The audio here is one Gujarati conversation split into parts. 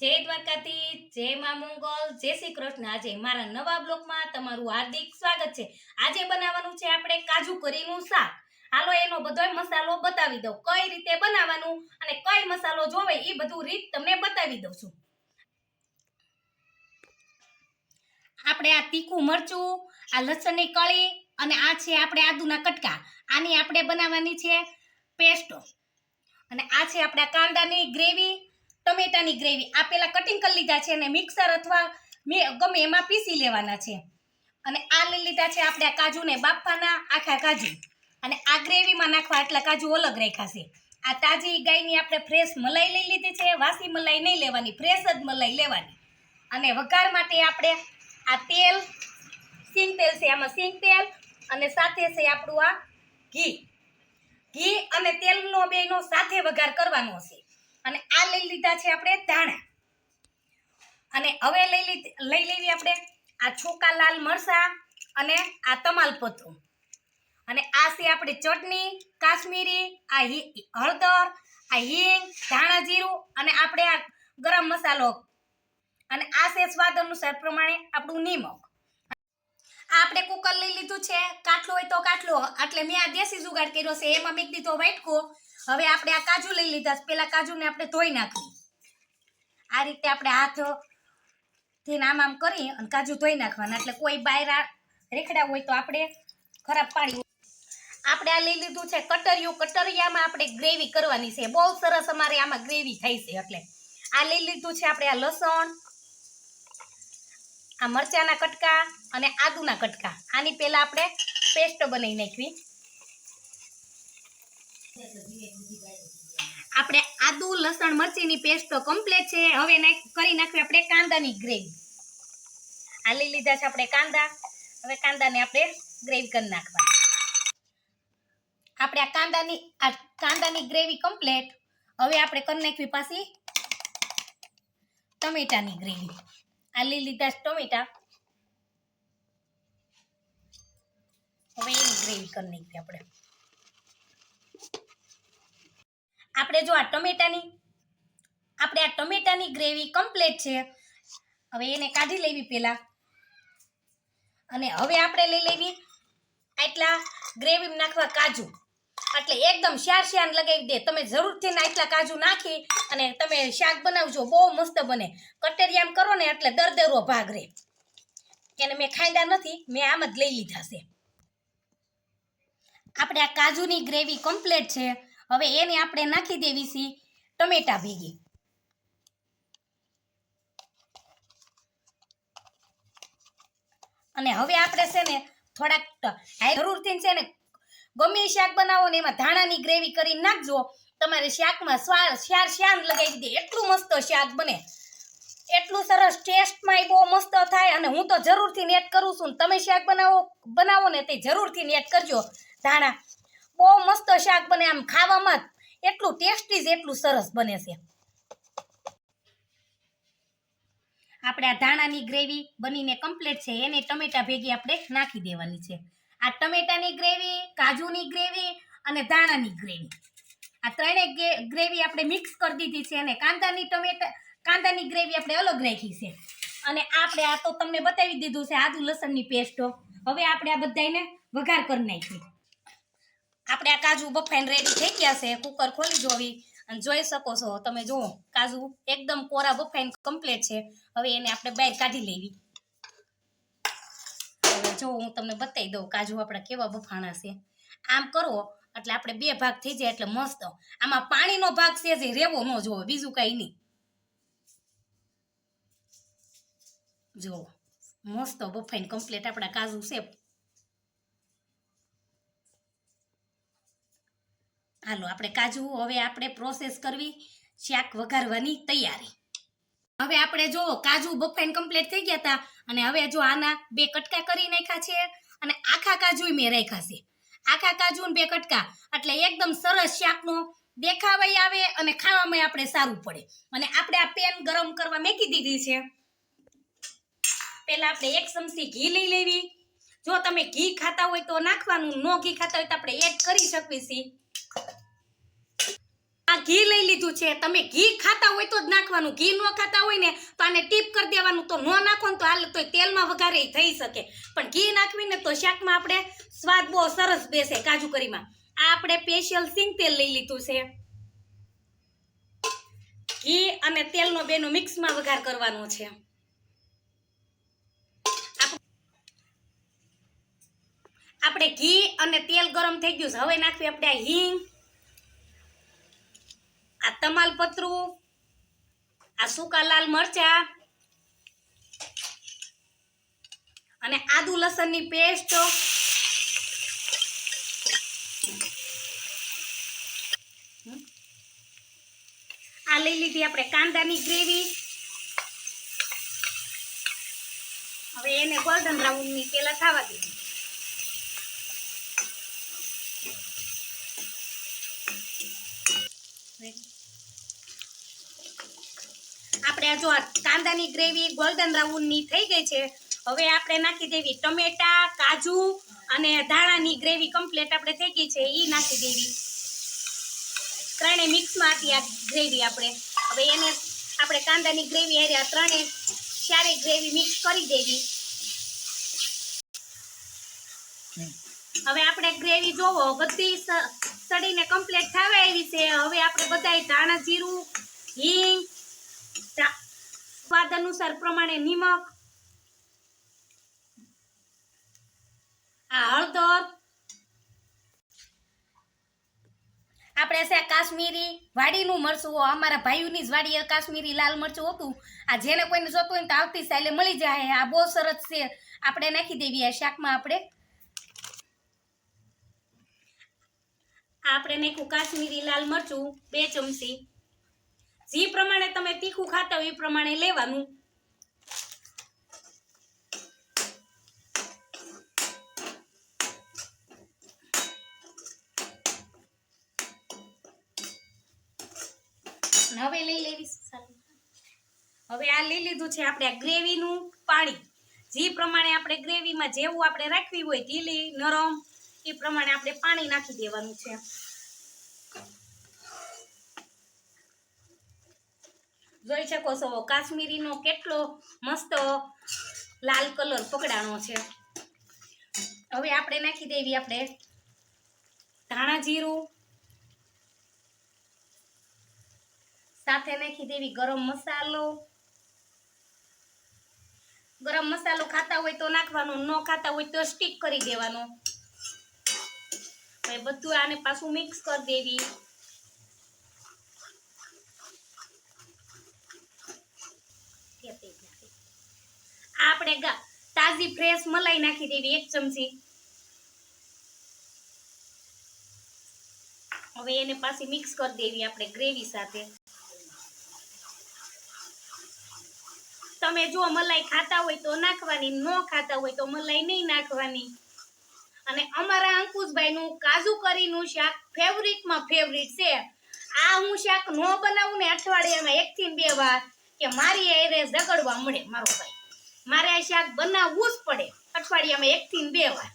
જય દ્વારકાથી, જય મા મંગલ, જય શ્રી કૃષ્ણ. આજે મારા નવા બ્લોગમાં તમારું હાર્દિક સ્વાગત છે. આજે બનાવવાનું છે આપણે કાજુ કરીનું શાક. હાલો, એનો બધોય મસાલો બતાવી દઉં. કઈ રીતે બનાવવાનું અને કઈ મસાલો જોવે એ બધું રીત તમને બતાવી દઉં છું. આપણે આ તીખું મરચું, આ લસણની કળી અને આ છે આપણે આદુના કટકા. આની આપણે બનાવવાની છે પેસ્ટો. અને આ છે આપણા કાંદાની ગ્રેવી. ટમેટાની ગ્રેવી. આ પહેલાં કટિંગ કરી લીધા છે અને મિક્સર અથવા મેં ગમે એમાં પીસી લેવાના છે. અને આ લઈ લીધા છે આપણે કાજુને બાફવાના આખા કાજુ. અને આ ગ્રેવીમાં નાખવા એટલે કાજુ અલગ રાખ્યા છે. આ તાજી ગાયની આપણે ફ્રેશ મલાઈ લઈ લીધી છે. વાસી મલાઈ નહીં લેવાની ફ્રેશ જ મલાઈ લેવાની. અને વઘાર માટે આપણે આ તેલ, સિંગ તેલ છે, આમાં સિંગ તેલ અને સાથે છે આપણું આ ઘી. ઘી અને તેલનો બેનો સાથે વઘાર કરવાનો છે. અને આ લઈ લીધા છે આપણે ધાણા. અને હવે લઈ લઈ લેવી આપણે આ છોકા લાલ મરચાં અને આ તમાલપત્રું. અને આ છે આપણે ચટણી, કાશ્મીરી, આ હળદર, આ હિંગ, ધાણા જીરું અને આપણે આ ગરમ મસાલો. અને આ છે સ્વાદ અનુસાર પ્રમાણે આપણું નિમક. આ આપણે કુકર લઈ લીધું છે. કાટલો હોય તો કાટલો. એટલે મેં આ દેશી જુગાડ કર્યો છે. એમાં મેં દીધો વાટકો. હવે આપણે આ કાજુ લઈ લીધા. પેલા કાજુને આપણે ધોઈ નાખવી. આ રીતે આપણે હાથથી આમ આમ કરી અને કાજુ ધોઈ નાખવાના. એટલે કોઈ બાયરા રેખડા હોય તો આપણે ખરાબ પાડી આપણે આ લઈ લીધું છે કટરિયું. કટરિયામાં આપણે ગ્રેવી કરવાની છે. બહુ સરસ અમારે આમાં ગ્રેવી થાય છે એટલે. આ લઈ લીધું છે આપણે આ લસણ, આ મરચાના કટકા અને આદુના કટકા. આની પહેલા આપણે પેસ્ટ બનાવી નાખવી. આપણે આદુ, લસણ, મરચીની પેસ્ટ તો કમ્પ્લીટ છે. હવે કરી નાખવી આપણે કાંદાની ગ્રેવી આ લઈ લીધા છે આપણે કાંદા. હવે કાંદાને આપણે ગ્રેવી કરી નાખવા આપણે આ કાંદાની આ કાંદાની ગ્રેવી કમ્પ્લીટ હવે આપણે કરી નાખવી પાછી ટમેટાની ગ્રેવી આ લઈ લીધા છે ટમેટા. હવે એની ગ્રેવી કરી નાખવી આપણે. આપણે જો આ ટમેટાની, આપણે આ ટમેટાની ગ્રેવી કમ્પ્લીટ છે. હવે એને કાઢી લેવી પહેલાં. અને હવે આપણે લઈ લેવી આટલા ગ્રેવી નાખવા કાજુ. એટલે એકદમ શ્યાર શ્યાર લગાવી દે. તમે જરૂરથી આટલા કાજુ નાખી અને તમે શાક બનાવજો. બહુ મસ્ત બને. કટેરિયામ કરો ને એટલે દરદરો ભાગ રહે. એને મેં ખાંડા નથી, મેં આમ જ લઈ લીધા છે. આપણે આ કાજુની ગ્રેવી કમ્પ્લીટ છે. હવે એને આપણે નાખી દેવી છે ટમેટા ભેગી. અને હવે આપણે છે ને થોડાક જરૂરથી છે ને ગમે શાક બનાવો ને એમાં ધાણાની ગ્રેવી કરી નાખજો. તમારે શાકમાં સ્વાદ શ્યાર શ્યાન લગાવી દે. એટલું મસ્ત શાક બને. એટલું સરસ ટેસ્ટમાં બહુ મસ્ત થાય અને હું તો જરૂરથી નેટ કરું છું. તમે શાક બનાવો બનાવો ને તે જરૂરથી નેટ કરજો. ધાણા બહુ મસ્ત શાક બને આમ ખાવામાં જ એટલું ટેસ્ટી જ એટલું સરસ બને છે. આપણે આ ધાણાની ગ્રેવી બનીને કમ્પ્લીટ છે, એને ટમેટા ભેગી આપણે નાખી દેવાની છે. આ ટમેટાની ગ્રેવી કાજુની ગ્રેવી અને ધાણાની ગ્રેવી આ ત્રણેય ગ્રેવી આપણે મિક્સ કરી દીધી છે અને કાંદાની ટમેટા, કાંદાની ગ્રેવી આપણે અલગ રાખી છે. અને આપણે આ તો તમને બતાવી દીધું છે આદુ લસણની પેસ્ટો હવે આપણે આ બધાને વઘાર કરી નાખી આપણે આ કાજુ બફાઈને રેડી થઈ ગયા છે. કુકર ખોલી જોવી અને જોઈ શકો છો, તમે જુઓ, કાજુ એકદમ કોરા બફાઈને કમ્પ્લીટ છે. હવે એને આપણે બહાર કાઢી લેવી. હવે જો હું તમને બતાવી દઉં કાજુ આપણા કેવા બફાણા છે. આમ કરો, એટલે આપણે બે ભાગ થઈ જાય એટલે મસ્ત. આમાં પાણીનો ભાગ છે જે રેવો ન જોવો, બીજું કઈ નહીં. જો મસ્ત બફાઈને કમ્પ્લીટ આપણા કાજુ છે. હાલો, આપણે કાજુ, હવે આપણે પ્રોસેસ કરવી. શાક વઘારવાની તૈયારી. હવે આપણે જો કાજુ બફાઈને કમ્પ્લીટ થઈ ગયા હતા અને હવે જો આના બે કટકા કરી નાખ્યા છે, અને આખા કાજુ મેં રાખ્યા છે. આખા કાજુ બે કટકા, એટલે એકદમ સરસ શાકનો દેખાવાય આવે અને ખાવામાં આપણે સારું પડે. અને આપણે આ પેન ગરમ કરવા મેકી દીધી છે. પહેલા આપણે એક ચમચી ઘી લઈ લેવી. જો તમે ઘી ખાતા હોય તો નાખવાનું, નો ઘી ખાતા હોય તો આપણે એડ કરી શકવી છીએ આ ઘી લઈ લીધું છે. તમે ઘી ખાતા હોય તો જ નાખવાનું. ઘી ન ખાતા હોય ને તો આને ટીપ કરી દેવાનું. તો ન નાખો ને તો હાલ તો તેલમાં વઘારે થઈ શકે. પણ ઘી નાખવીને તો શાકમાં આપણે સ્વાદ બહુ સરસ બેસે કાજુ કરીમાં આ આપણે સ્પેશિયલ સિંગ તેલ લઈ લીધું છે. ઘી અને તેલનો બેનો મિક્સમાં વઘાર કરવાનો છે. આપણે ઘી અને તેલ ગરમ થઈ ગયું છે. હવે નાખવી આપણે હિંગ. આ તમાલપત્રું આ સૂકા લાલ મરચા અને આદુ લસણની પેસ્ટ. આ લઈ લીધી આપણે કાંદાની ગ્રેવી. હવે એને ગોલ્ડન રાઉન્ડની પેલા થવા દીધી આપણે જો કાંદાની ગ્રેવી ગોલ્ડન રાઉન્ડની થઈ ગઈ છે, હવે આપણે નાખી દેવી ટમેટા, કાજુ અને ધાણાની ગ્રેવી કમ્પ્લીટ આપણે થઈ ગઈ છે એ નાખી દેવી. ત્રણે મિક્સમાં હતી આ ગ્રેવી આપણે. હવે એને આપણે કાંદાની ગ્રેવી હારે આ ત્રણે સારી ગ્રેવી મિક્સ કરી દેવી. હવે આપણે ગ્રેવી જોવો, બધી સડીને કમ્પ્લીટ થવા આવી છે. હવે આપણે બધાય ધાણા જીરું, હિંગ સ્વાદ અનુસાર પ્રમાણે નિમક. આ હળદર. આપણે છે કાશ્મીરી વાડીનું મરચું. અમારા ભાઈઓની જ વાડીએ કાશ્મીરી લાલ મરચું હતું. આ જેને કોઈને જોતું હોય ને તો આવતી સાલે મળી જાય. આ બહુ સરસ છે. આપણે નાખી દેવી આ શાકમાં આપણે. આપણે નાખ્યું કાશ્મીરી લાલ મરચું બે ચમચી. જે પ્રમાણે તમે તીખું ખાતા હોય એ પ્રમાણે લેવાનું. હવે લઈ લેવી હવે આ લઈ લીધું છે આપણે ગ્રેવીનું પાણી. જે પ્રમાણે આપણે ગ્રેવીમાં જેવું આપણે રાખવી હોય ઢીલી નરમ, એ પ્રમાણે આપણે પાણી નાખી દેવાનું છે. જોઈ શકો છો, કાશ્મીરીનો કેટલો મસ્ત લાલ કલર પકડાણો છે. હવે આપણે નાખી દેવી આપણે ધાણા જીરું. સાથે નાખી દેવી ગરમ મસાલો. ગરમ મસાલો ખાતા હોય તો નાખવાનો, ન ખાતા હોય તો સ્ટીક કરી દેવાનો. હવે બધું આને પાછું મિક્સ કરી દેવી આ આપણે તાજી ફ્રેશ મલાઈ નાખી દેવી એક ચમચી. હવે એને પાછી મિક્સ કરી દેવી આપણે ગ્રેવી સાથે. તમે જો મલાઈ ખાતા હોય તો નાખવાની, ન ખાતા હોય તો મલાઈ નહીં નાખવાની. અને અમારા અંકુશભાઈ નું કાજુ કરીનું શાક ફેવરિટમાં ફેવરિટ છે. આ હું શાક ન બનાવું ને અઠવાડિયામાં એક થી બે વાર, કે મારી એરે ઝગડવા મળે મારો ભાઈ. મારે આ શાક બનાવવું જ પડે. અઠવાડિયામાં એક થી બે વાર.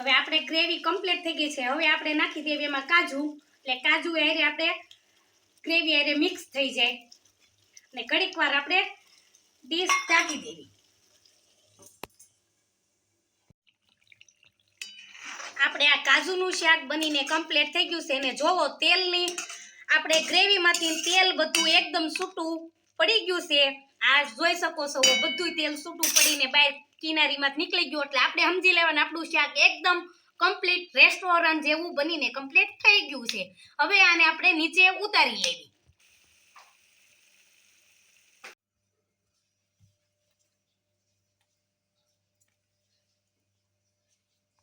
હવે આપણે ગ્રેવી કમ્પ્લીટ થઈ ગઈ છે. હવે આપણે નાખી દેવી એમાં કાજુ. એટલે કાજુ એરે આપણે ગ્રેવી એરે મિક્સ થઈ જાય. અને ઘડીક વાર આપણે ડીશ ઢાંકી દેવી. આપણે આ કાજુનું શાક બનીને કમ્પ્લીટ થઈ ગયું છે. અને જોવો તેલની આપણે ગ્રેવીમાંથી તેલ બધું એકદમ છૂટું પડી ગયું છે. આ જોઈ શકો છો બધું તેલ છૂટું પડીને બહાર કિનારીમાં નીકળી ગયું. એટલે આપણે સમજી લેવાનું, આપણું શાક એકદમ કમ્પ્લીટ રેસ્ટોરન્ટ જેવું બનીને કમ્પ્લીટ થઈ ગયું છે. હવે આને આપણે નીચે ઉતારી લેવી.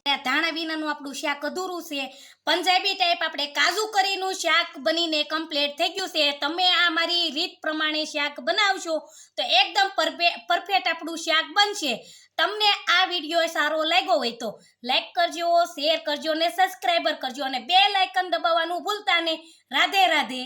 ધાણા વિનાનું આપણું શાક અધૂરું છે. પંજાબી ટાઈપ આપણે કાજુ કરીનું શાક બનીને કમ્પ્લીટ થઈ ગયું છે. તમે આ મારી રીત પ્રમાણે શાક બનાવશો તો એકદમ પરફેક્ટ આપણું શાક બનશે. તમને આ વીડિયો સારો લાગ્યો હોય તો લાઈક કરજો શેર કરજો અને સબસ્ક્રાઈબર કરજો અને બે લાઇકન દબાવવાનું ભૂલતા નહીં. રાધે રાધે